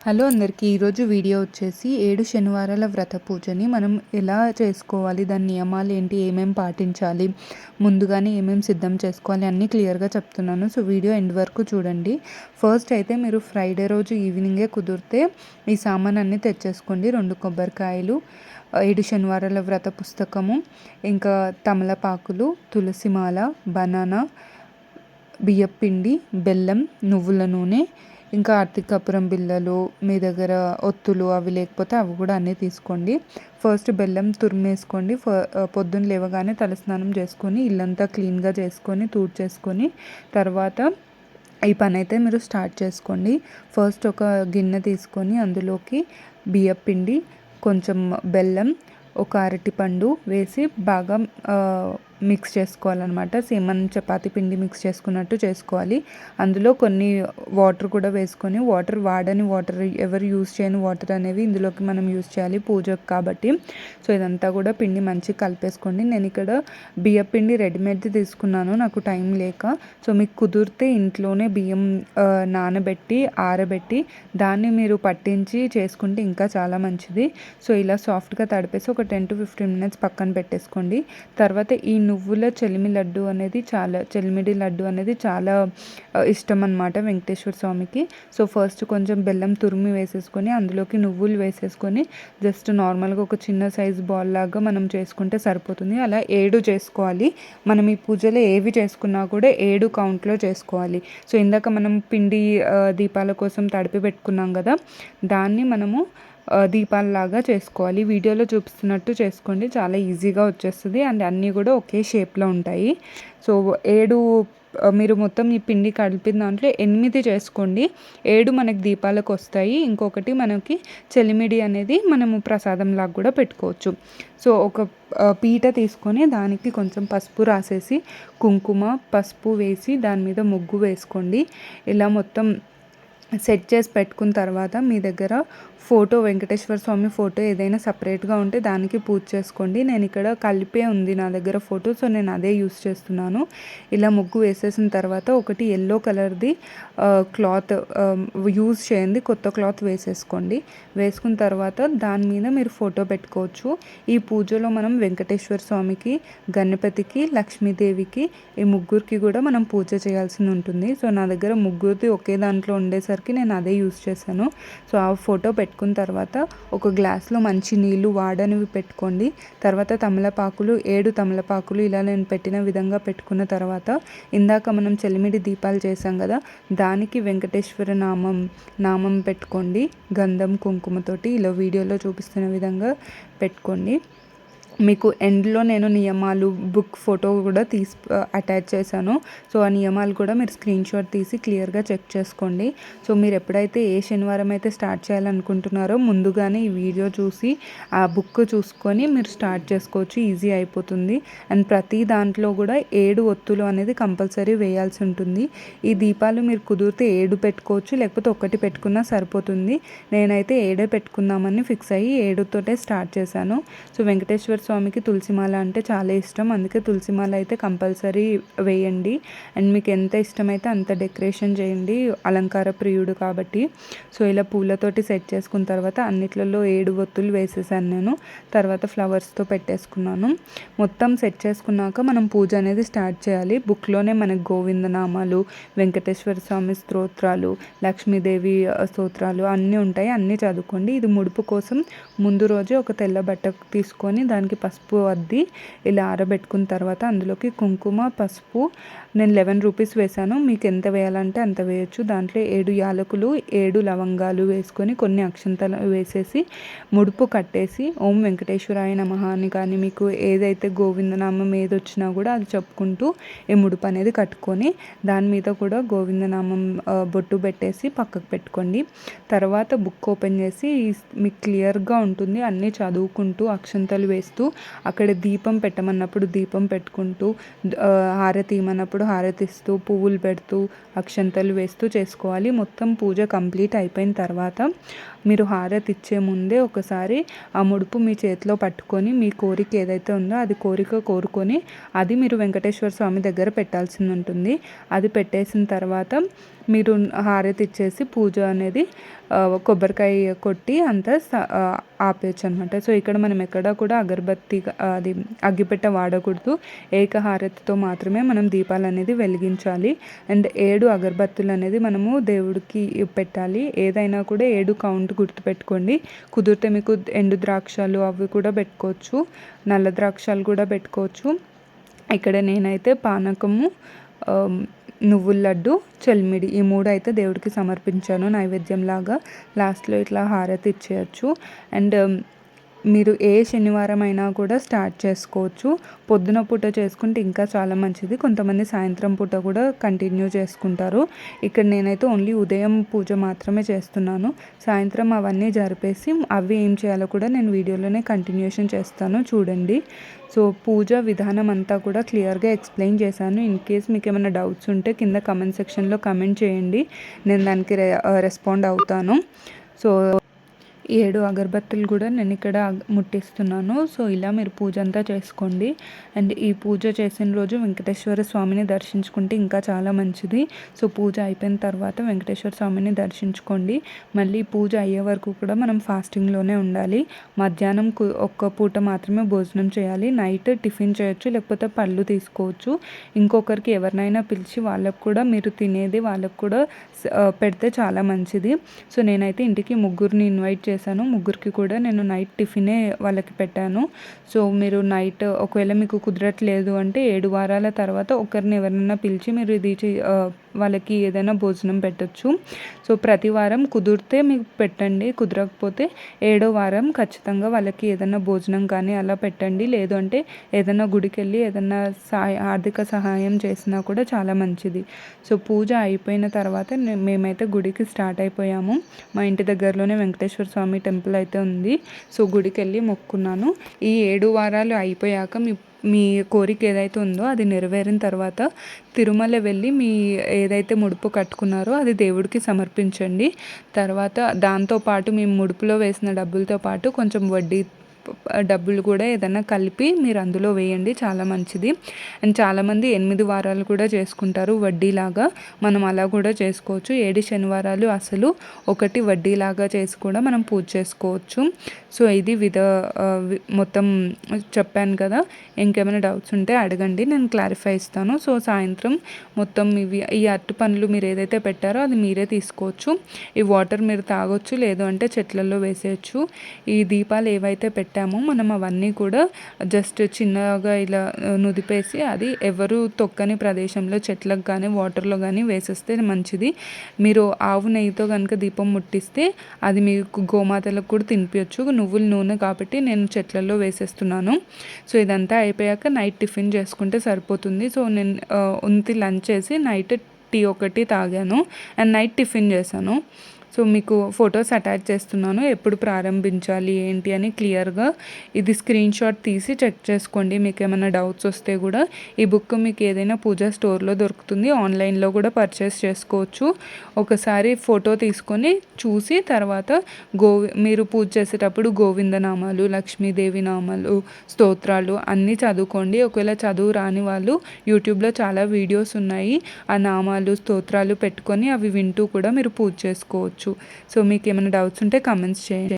Hello అందరికీ ఈరోజు video వచ్చేసి ఏడు శనివారాల వ్రత పూజని మనం ఎలా చేసుకోవాలి దాని నియమాలు ఏంటి ఏమేమి పాటించాలి ముందుగానే ఏమేమి సిద్ధం చేసుకోవాలి అన్నీ క్లియర్గా చెప్తున్నాను. సో వీడియో ఎండ్ వరకు చూడండి. ఫస్ట్ అయితే మీరు ఫ్రైడే రోజు ఈవినింగే కుదిరితే ఈ సామాన్ అన్నీ తెచ్చేసుకోండి. రెండు కొబ్బరికాయలు ఏడు శనివారాల వ్రత పుస్తకము ఇంకా తమలపాకులు తులసిమాల బనానా బియ్యపిండి బెల్లం నువ్వుల నూనె ఇంకా కపురం బిళ్ళలు మీ దగ్గర ఒత్తులు అవి లేకపోతే అవి కూడా అన్నీ తీసుకోండి. ఫస్ట్ బెల్లం తురిమేసుకోండి. ఫ పొద్దున్న లేవగానే తలస్నానం చేసుకొని ఇల్లంతా క్లీన్గా చేసుకొని చేసుకొని తర్వాత ఈ పని అయితే మీరు స్టార్ట్ చేసుకోండి. ఫస్ట్ ఒక గిన్నె తీసుకొని అందులోకి బియ్యం పిండి కొంచెం బెల్లం ఒక అరటిపండు వేసి బాగా మిక్స్ చేసుకోవాలన్నమాట. సేమ్ మనం చపాతి పిండి మిక్స్ చేసుకున్నట్టు చేసుకోవాలి. అందులో కొన్ని వాటర్ కూడా వేసుకొని వాటర్ వాడని వాటర్ ఎవరు యూస్ చేయని వాటర్ అనేవి ఇందులోకి మనం యూస్ చేయాలి పూజకు కాబట్టి. సో ఇదంతా కూడా పిండి మంచిగా కలిపేసుకోండి. నేను ఇక్కడ బియ్యం పిండి రెడీమేడ్ది తీసుకున్నాను నాకు టైం లేక. సో మీకు కుదిరితే ఇంట్లోనే బియ్యం నానబెట్టి ఆరబెట్టి దాన్ని మీరు పట్టించి చేసుకుంటే ఇంకా చాలా మంచిది. సో ఇలా సాఫ్ట్గా తడిపేసి ఒక టెన్ టు ఫిఫ్టీన్ మినిట్స్ పక్కన పెట్టేసుకోండి. తర్వాత ఈ నువ్వుల చెలిమి లడ్డు అనేది చాలా చెలిమిడి లడ్డు అనేది చాలా ఇష్టం అనమాట వెంకటేశ్వర స్వామికి. సో ఫస్ట్ కొంచెం బెల్లం తురిమి వేసేసుకొని అందులోకి నువ్వులు వేసేసుకొని జస్ట్ నార్మల్గా ఒక చిన్న సైజ్ బాల్ లాగా మనం చేసుకుంటే సరిపోతుంది. అలా ఏడు చేసుకోవాలి. మనం ఈ పూజలో ఏవి చేసుకున్నా కూడా ఏడు కౌంట్లో చేసుకోవాలి. సో ఇందాక మనం పిండి దీపాల కోసం తడిపి పెట్టుకున్నాం కదా దాన్ని మనము దీపాలలాగా చేసుకోవాలి. వీడియోలో చూపిస్తున్నట్టు చేసుకోండి. చాలా ఈజీగా వచ్చేస్తుంది. అండ్ అన్నీ కూడా ఒకే షేప్లో ఉంటాయి. సో ఏడు మీరు మొత్తం ఈ పిండి కలిపిన దాంట్లో ఎనిమిది చేసుకోండి. ఏడు మనకి దీపాలకు వస్తాయి. ఇంకొకటి మనకి చెలిమిడి అనేది మనము ప్రసాదం లాగా కూడా పెట్టుకోవచ్చు. సో ఒక పీట తీసుకొని దానికి కొంచెం పసుపు రాసేసి కుంకుమ పసుపు వేసి దాని మీద ముగ్గు వేసుకోండి. ఇలా మొత్తం సెట్ చేసి పెట్టుకున్న తర్వాత మీ దగ్గర ఫోటో వెంకటేశ్వర స్వామి ఫోటో ఏదైనా సపరేట్గా ఉంటే దానికి పూజ చేసుకోండి. నేను ఇక్కడ కలిపే ఉంది నా దగ్గర ఫోటో సో నేను అదే యూస్ చేస్తున్నాను. ఇలా ముగ్గు వేసేసిన తర్వాత ఒకటి ఎల్లో కలర్ది క్లాత్ యూజ్ చేయండి. కొత్త క్లాత్ వేసేసుకోండి. వేసుకున్న తర్వాత దాని మీద మీరు ఫోటో పెట్టుకోవచ్చు. ఈ పూజలో మనం వెంకటేశ్వర స్వామికి గణపతికి లక్ష్మీదేవికి ఈ ముగ్గురికి కూడా మనం పూజ చేయాల్సి ఉంటుంది. సో నా దగ్గర ముగ్గురిది ఒకే దాంట్లో ఉండేసరికి నేను అదే యూస్ చేశాను. సో ఆ ఫోటో పెట్టుకున్న తర్వాత ఒక గ్లాస్లో మంచి నీళ్ళు వాడనివి పెట్టుకోండి. తర్వాత తమలపాకులు ఏడు తమలపాకులు ఇలా నేను పెట్టిన విధంగా పెట్టుకున్న తర్వాత ఇందాక మనం చెలిమిడి దీపాలు చేసాం కదా దానికి వెంకటేశ్వర నామం నామం పెట్టుకోండి. గంధం కుంకుమతోటి ఇలా వీడియోలో చూపిస్తున్న విధంగా పెట్టుకోండి. మీకు ఎండ్లో నేను నియమాలు బుక్ ఫోటో కూడా తీసి అటాచ్ చేశాను. సో ఆ నియమాలు కూడా మీరు స్క్రీన్ షాట్ తీసి క్లియర్గా చెక్ చేసుకోండి. సో మీరు ఎప్పుడైతే ఏ శనివారం అయితే స్టార్ట్ చేయాలనుకుంటున్నారో ముందుగానే ఈ వీడియో చూసి ఆ బుక్ చూసుకొని మీరు స్టార్ట్ చేసుకోవచ్చు. ఈజీ అయిపోతుంది. అండ్ ప్రతి దాంట్లో కూడా ఏడు ఒత్తులు అనేది కంపల్సరీ వేయాల్సి ఉంటుంది. ఈ దీపాలు మీరు కుదిరితే ఏడు పెట్టుకోవచ్చు లేకపోతే ఒకటి పెట్టుకున్నా సరిపోతుంది. నేనైతే ఏడే పెట్టుకుందామని ఫిక్స్ అయ్యి ఏడుతోటే స్టార్ట్ చేశాను. సో వెంకటేశ్వర స్వామికి తులసిమాల అంటే చాలా ఇష్టం. అందుకే తులసిమాల అయితే కంపల్సరీ వేయండి. అండ్ మీకు ఎంత ఇష్టమైతే అంత డెకరేషన్ చేయండి. అలంకార ప్రియుడు కాబట్టి. సో ఇలా పూలతోటి సెట్ చేసుకున్న తర్వాత అన్నిట్లలో ఏడు ఒత్తులు వేసేసాను నేను. తర్వాత ఫ్లవర్స్తో పెట్టేసుకున్నాను. మొత్తం సెట్ చేసుకున్నాక మనం పూజ అనేది స్టార్ట్ చేయాలి. బుక్లోనే మనకు గోవిందనామాలు వెంకటేశ్వర స్వామి స్తోత్రాలు లక్ష్మీదేవి స్తోత్రాలు అన్నీ ఉంటాయి. అన్నీ చదువుకోండి. ఇది ముడుపు కోసం ముందు రోజే ఒక తెల్ల బట్ట తీసుకొని దానికి పసుపు అద్ది ఇలా ఆరబెట్టుకున్న తర్వాత అందులోకి కుంకుమ పసుపు. నేను లెవెన్ రూపీస్ వేసాను మీకు ఎంత వేయాలంటే అంత వేయచ్చు. దాంట్లో ఏడు యాలకులు ఏడు లవంగాలు వేసుకొని కొన్ని అక్షంతలు వేసేసి ముడుపు కట్టేసి ఓం వెంకటేశ్వరాయ నమ అని కానీ మీకు ఏదైతే గోవిందనామం ఏది వచ్చినా కూడా అది చెప్పుకుంటూ ఈ ముడుపు అనేది కట్టుకొని దాని మీద కూడా గోవిందనామం బొట్టు పెట్టేసి పక్కకు పెట్టుకోండి. తర్వాత బుక్ ఓపెన్ చేసి మీకు క్లియర్గా ఉంటుంది. అన్నీ చదువుకుంటూ అక్షంతలు వేస్తూ అక్కడ దీపం పెట్టమన్నప్పుడు దీపం పెట్టుకుంటూ హారతి ఇమ్మన్నప్పుడు హారతిస్తూ పువ్వులు పెడుతూ అక్షంతలు వేస్తూ చేసుకోవాలి. మొత్తం పూజ కంప్లీట్ అయిపోయిన తర్వాత మీరు హారతి ఇచ్చే ముందే ఒకసారి ఆ ముడుపు మీ చేతిలో పట్టుకొని మీ కోరిక ఏదైతే ఉందో అది కోరిక కోరుకొని అది మీరు వెంకటేశ్వర స్వామి దగ్గర పెట్టాల్సింది ఉంటుంది. అది పెట్టేసిన తర్వాత మీరు హారతి ఇచ్చేసి పూజ అనేది కొబ్బరికాయ కొట్టి అంతా ఆపేయచ్చు అనమాట సో ఇక్కడ మనం ఎక్కడ కూడా అగరబత్తి అది అగ్గిపెట్ట వాడకూడదు. ఏకహారతితో మాత్రమే మనం దీపాలు అనేది వెలిగించాలి. అండ్ ఏడు అగరబత్తులు అనేది మనము దేవుడికి పెట్టాలి. ఏదైనా కూడా ఏడు కౌంట్ గుర్తుపెట్టుకోండి. కుదిరితే మీకు ఎండు ద్రాక్షలు అవి కూడా పెట్టుకోవచ్చు. నల్ల ద్రాక్షలు కూడా పెట్టుకోవచ్చు. ఇక్కడ నేనైతే పానకము నువ్వుల లడ్డు చల్మిడి ఈ మూడు అయితే దేవుడికి సమర్పించాను నైవేద్యంలాగా. లాస్ట్లో ఇట్లా హారతి ఇచ్చేయచ్చు. అండ్ మీరు ఏ శనివారం అయినా కూడా స్టార్ట్ చేసుకోవచ్చు. పొద్దున పూట చేసుకుంటే ఇంకా చాలా మంచిది. కొంతమంది సాయంత్రం పూట కూడా కంటిన్యూ చేసుకుంటారు. ఇక్కడ నేనైతే ఓన్లీ ఉదయం పూజ మాత్రమే చేస్తున్నాను. సాయంత్రం అవన్నీ జరిపేసి అవి ఏం చేయాలో కూడా నేను వీడియోలోనే కంటిన్యూషన్ చేస్తాను. చూడండి. సో పూజ విధానం అంతా కూడా క్లియర్గా ఎక్స్ప్లెయిన్ చేశాను. ఇన్ కేస్ మీకు ఏమైనా డౌట్స్ ఉంటే కింద కమెంట్ సెక్షన్లో కమెంట్ చేయండి. నేను దానికి రెస్పాండ్ అవుతాను. సో ఏడు అగరబత్తులు కూడా నేను ఇక్కడ ముట్టిస్తున్నాను. సో ఇలా మీరు పూజ అంతా చేసుకోండి. అండ్ ఈ పూజ చేసిన రోజు వెంకటేశ్వర స్వామిని దర్శించుకుంటే ఇంకా చాలా మంచిది. సో పూజ అయిపోయిన తర్వాత వెంకటేశ్వర స్వామిని దర్శించుకోండి. మళ్ళీ పూజ అయ్యే వరకు కూడా మనం ఫాస్టింగ్లోనే ఉండాలి. మధ్యాహ్నం ఒక్క పూట మాత్రమే భోజనం చేయాలి. నైట్ టిఫిన్ చేయొచ్చు లేకపోతే పళ్ళు తీసుకోవచ్చు. ఇంకొకరికి ఎవరినైనా పిలిచి వాళ్ళకు కూడా మీరు తినేది వాళ్ళకు కూడా పెడితే చాలా మంచిది. సో నేనైతే ఇంటికి ముగ్గురిని ఇన్వైట్ చేసి చేశాను. ముగ్గురికి కూడా నేను నైట్ టిఫినే వాళ్ళకి పెట్టాను. సో మీరు నైట్ ఒకవేళ మీకు కుదరట్లేదు అంటే ఏడు వారాల తర్వాత ఒకరిని ఎవరినైనా పిలిచి మీరు ఇది వాళ్ళకి ఏదైనా భోజనం పెట్టచ్చు. సో ప్రతి వారం కుదిరితే మీకు పెట్టండి. కుదరకపోతే ఏడో వారం ఖచ్చితంగా వాళ్ళకి ఏదైనా భోజనం కానీ అలా పెట్టండి. లేదు అంటే ఏదైనా గుడికి వెళ్ళి ఏదైనా సహాయ ఆర్థిక సహాయం చేసినా కూడా చాలా మంచిది. సో పూజ అయిపోయిన తర్వాత మేమైతే గుడికి స్టార్ట్ అయిపోయాము. మా ఇంటి దగ్గరలోనే వెంకటేశ్వర స్వామి స్వామి టెంపుల్ అయితే ఉంది. సో గుడికి వెళ్ళి మొక్కున్నాను. ఈ ఏడు వారాలు అయిపోయాక మీ మీ కోరిక ఏదైతే ఉందో అది నెరవేరిన తర్వాత తిరుమల వెళ్ళి మీ ఏదైతే ముడుపు కట్టుకున్నారో అది దేవుడికి సమర్పించండి. తర్వాత దాంతోపాటు మేము ముడుపులో వేసిన డబ్బులతో పాటు కొంచెం వడ్డీ డబ్బులు కూడా ఏదైనా కలిపి మీరు అందులో వేయండి చాలా మంచిది. అండ్ చాలామంది ఎనిమిది వారాలు కూడా చేసుకుంటారు వడ్డీలాగా. మనం అలా కూడా చేసుకోవచ్చు. ఏడు శనివారాలు అసలు ఒకటి వడ్డీలాగా చేసి కూడా మనం పూజ చేసుకోవచ్చు. సో ఇది విధ మొత్తం చెప్పాను కదా. ఇంకేమైనా డౌట్స్ ఉంటే అడగండి నేను క్లారిఫై ఇస్తాను. సో సాయంత్రం మొత్తం ఇవి ఈ అట్టు పనులు మీరు ఏదైతే పెట్టారో అది మీరే తీసుకోవచ్చు. ఈ వాటర్ మీరు తాగొచ్చు లేదు అంటే చెట్లలో వేసేయచ్చు. ఈ దీపాలు ఏవైతే పెట్టామో మనం అవన్నీ కూడా జస్ట్ చిన్నగా ఇలా నుదిపేసి అది ఎవరు తొక్కని ప్రదేశంలో చెట్లకు కానీ వాటర్లో కానీ వేసేస్తే మంచిది. మీరు ఆవు నెయ్యితో కనుక దీపం ముట్టిస్తే అది మీకు గోమాతలకు కూడా తినిపించచ్చు నువ్వుల నూనె కాబట్టి నేను చెట్లలో వేసేస్తున్నాను. సో ఇదంతా అయిపోయాక నైట్ టిఫిన్ చేసుకుంటే సరిపోతుంది. సో నేను ఉంతి లంచ్ చేసి నైట్ టీ ఒకటి తాగాను. అండ్ నైట్ టిఫిన్ చేశాను. సో మీకు ఫొటోస్ అటాచ్ చేస్తున్నాను. ఎప్పుడు ప్రారంభించాలి ఏంటి అని క్లియర్గా ఇది స్క్రీన్ షాట్ తీసి చెక్ చేసుకోండి. మీకు ఏమైనా డౌట్స్ వస్తే కూడా ఈ బుక్ మీకు ఏదైనా పూజా స్టోర్లో దొరుకుతుంది. ఆన్లైన్లో కూడా పర్చేస్ చేసుకోవచ్చు. ఒకసారి ఫోటో తీసుకొని చూసి తర్వాత గోవి మీరు పూజ చేసేటప్పుడు గోవిందనామాలు లక్ష్మీదేవి నామాలు స్తోత్రాలు అన్నీ చదువుకోండి. ఒకవేళ చదువు రాని వాళ్ళు యూట్యూబ్లో చాలా వీడియోస్ ఉన్నాయి. ఆ నామాలు స్తోత్రాలు పెట్టుకొని అవి వింటూ కూడా మీరు పూజ చేసుకోవచ్చు. చేసుకోవచ్చు సో మీకు ఏమైనా డౌట్స్ ఉంటే కమెంట్స్ చేయండి.